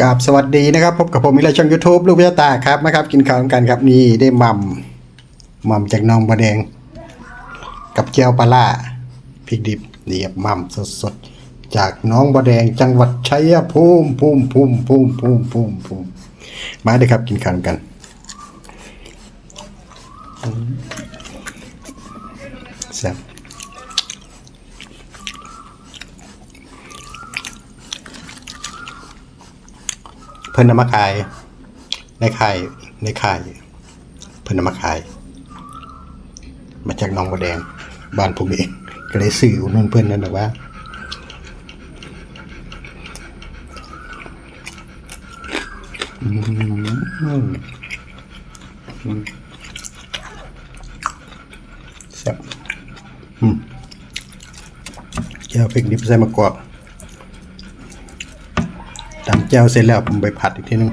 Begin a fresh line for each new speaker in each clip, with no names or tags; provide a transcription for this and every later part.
กราบสวัสดีนะครับ พบกับผมมิเลช่อง YouTube ลูกพิยตาครับนะครับ กินข้าวกันครับนี่ได้ม่ำหม่ำจากน้องบะแดง กับเจียวปลาล่าพริกดิบเนี่ครัมสดๆ จากน้องบะแดงจังหวัดชัยภูมิภูมิภูมิภูมิภูมิภูมิภูมิมาเลยครับกินข้าวกันแซ่บ เพิ่นนำมาขาย ในขายในขายเพิ่นนำมาขาย มาจากหน้องบัวแดง บ้านผมเองก็เลยซื้ออุดหนุนเพิ่อนนั่นแหละว่าอืมอืมแซ่บอืมแก้วพริกดิบใส่มะกอก แจ่วเสร็จแล้วผมไปผัดอีกทีนึง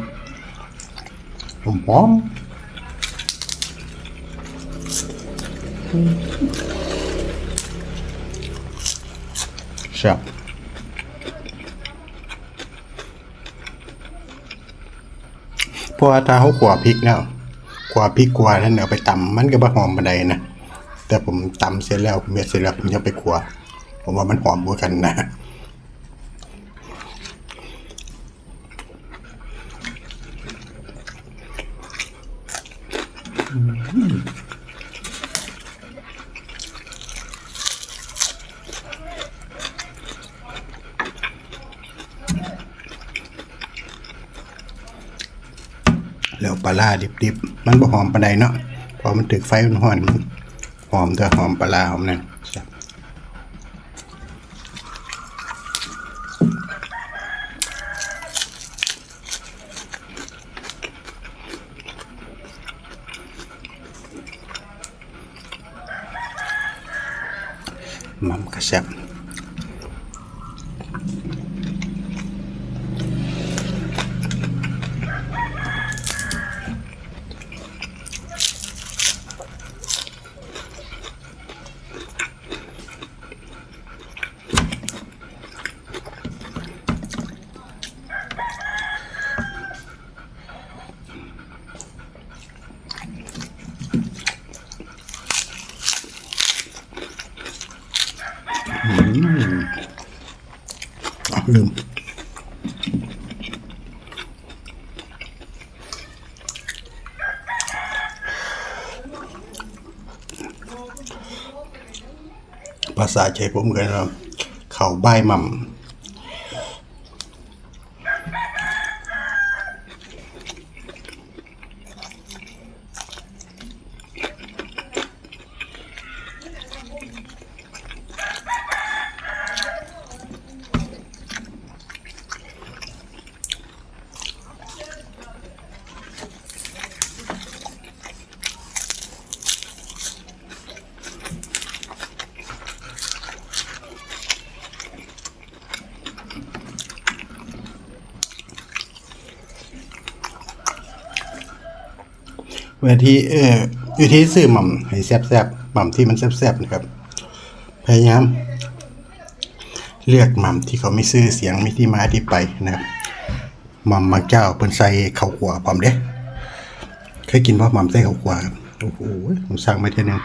หอมหอมแซ่บเพราะว่าถ้าเขาขวาพริกแล้วขวาพริกกวานั้นเอาไปตำมันก็บ่หอมบันไดนะแต่ผมตำเสร็จแล้วผมเม็ดเสร็จแล้วผมจะไปขัวผมว่ามันหอมกว่ากันนะ แล้วปลาร้าดิบๆ มันบ่หอมปานใดเนาะพอมันถึกไฟมันห่อนหอมแต่หอมปลาร้าหอมนั่นมันก็แซ่บ อ๋อลืมภาษาใจผมกันว่าเขาใบหม่ำ เวทีเออวิธีซื้อหม่ำให้แซ่บๆหม่ำที่มันแซ่บนะครับ พยายามเลือกหม่ำที่เขาไม่ซื้อเสียงไม่ที่มาที่ไปนะครับหม่ำบางเจ้าเปิ้นใส่ข้าวขวพร้อมเด้เคยกินเพราะหม่ำใส่ข้าวขวครับโอ้โหผมสั่งมาเท่ยหนึง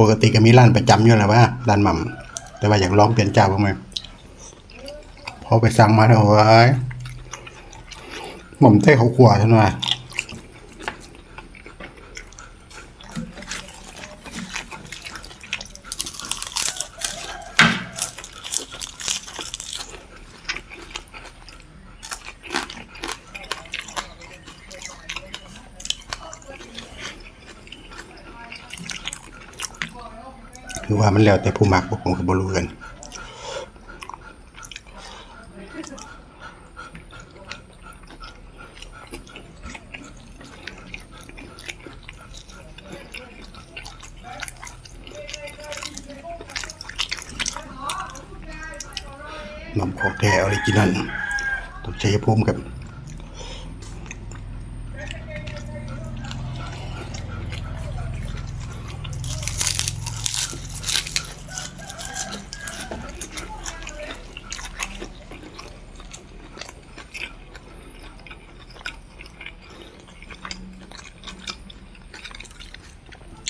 ปกติก็มีร้านประจำอยู่แล้วว่าร้านหม่ำแต่ว่าอยากลองเปลี่ยนเจ้าบ้างไหมพอไปสั่งมาแล้วโอ้หม่อมเต้เขาขวาใช่ไหม คือว่ามันแล้วแต่ผู้มักผมก็บ่รู้กันหม่ำของแท้ออริจินัลต้องใช้ภูมิครับ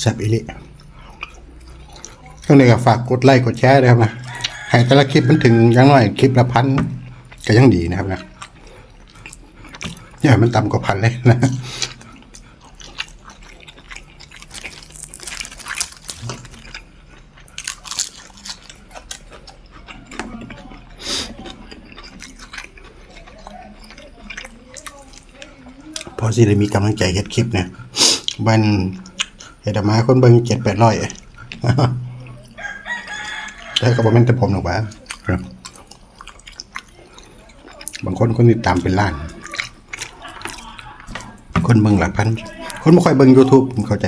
แซ่บอีหลิก็เลยก็ฝากกดไลค์กดแชร์นะครับนะให้แต่ละคลิปมันถึงยังน้อยคลิปละพันก็ยังดีนะครับนะอย่าให้มันต่ำกว่าพันเลยนะพอสิได้มีกำลังใจเฮ็ดคลิปเนี่ยบัน เฮ็ดมาคนเบิ่งเจ็ดแปดร้อยแต่ก็บ่แม่นแต่ผมหรอกว่าบางคนคนติดตามเป็นล้าน คนเบิ่งหลักพัน คนบ่ค่อยเบิ่ง YouTube ผมเข้าใจ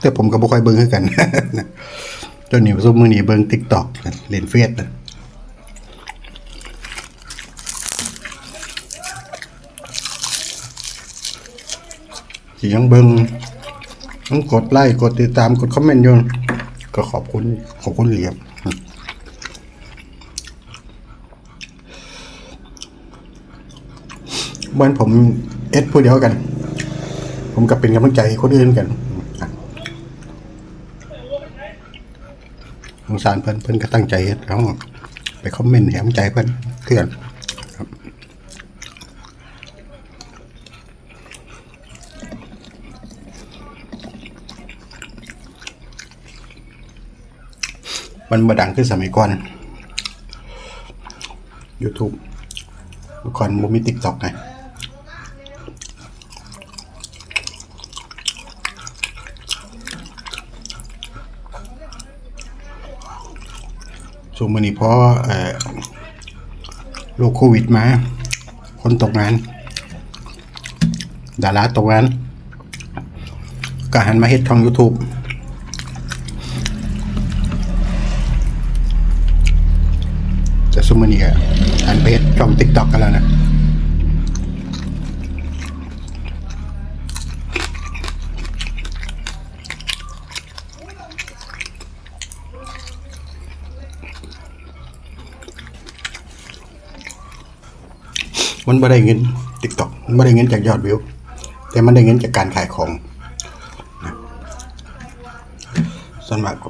แต่ผมก็บ่ค่อยเบิ่งคือกันจนนี้ซุมมื้อนี้เบิ่ง TikTok เล่นเฟซนะียังเบิง ต้องกดไลค์กดติดตามกดคอมเมนต์อยู่ก็ขอบคุณขอบคุณเหลียมบ้านผมเอสผู้เดียวกัน ผมกับเป็นกำลังใจคนอื่นกันสงสารเพิ่อนเพิ่อนก็ตั้งใจเฮ็ดเขาไปคอมเมนต์ให้กำลังใจเพิ่อนเพื่อน มันมาดังขึ้นสมัยก่อน YouTube เมื่อก่อนมันมีติ๊กตอกไงช่วงมันนี้เพราะโรคโควิดมา คนตกงาน ดาราตกงานก็หันมาเฮ็ดช่อง YouTube แต่ซุมอนี้ก็อันเพจช่องติ๊กต็อกกันแล้วนะมันไม่ได้เงินติ๊กต็อกมันไม่ได้เงินจากยอดวิว แต่มันได้เงินจากการขายของส่วนมากก็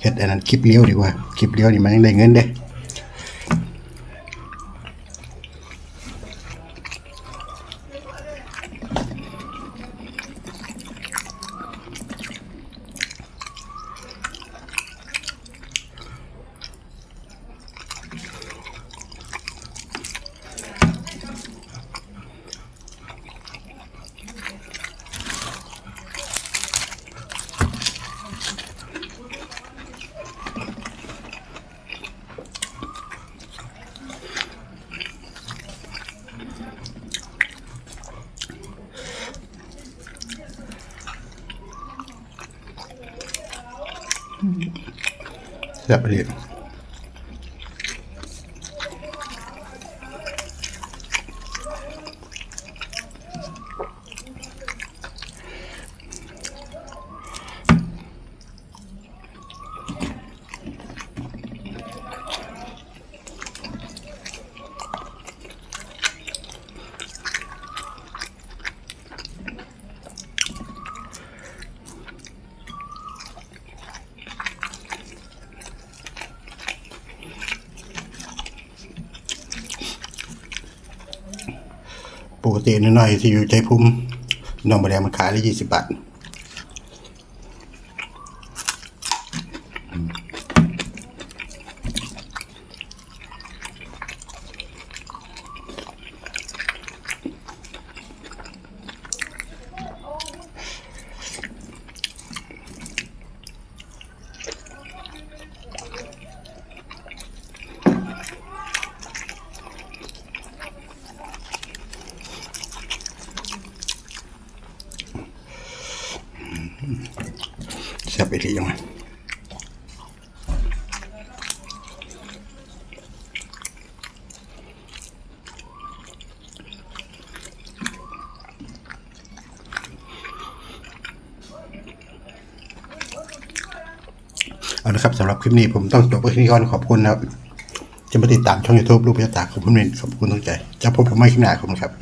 เฮ็ดอันนั้นคลิปเลี้ยวดีกว่า คลิปเลี้ยวนี่มันยังได้เงินเด้ แซ่ ปกติน้อยๆที่อยู่ใจภูมิน้องบะแดงมันขายได้ยี่สิบบาท ไปทียังไงเอาละครับสำหรับคลิปนี้ผมต้องจบไปที่ก่อนขอบคุณนะครับจะมาติดตามช่อง YouTube รูปยาตาขอบคุณเมนขอบคุณตั้งใจจะพบผมไม่คลิปหน้าขอบคุณครับ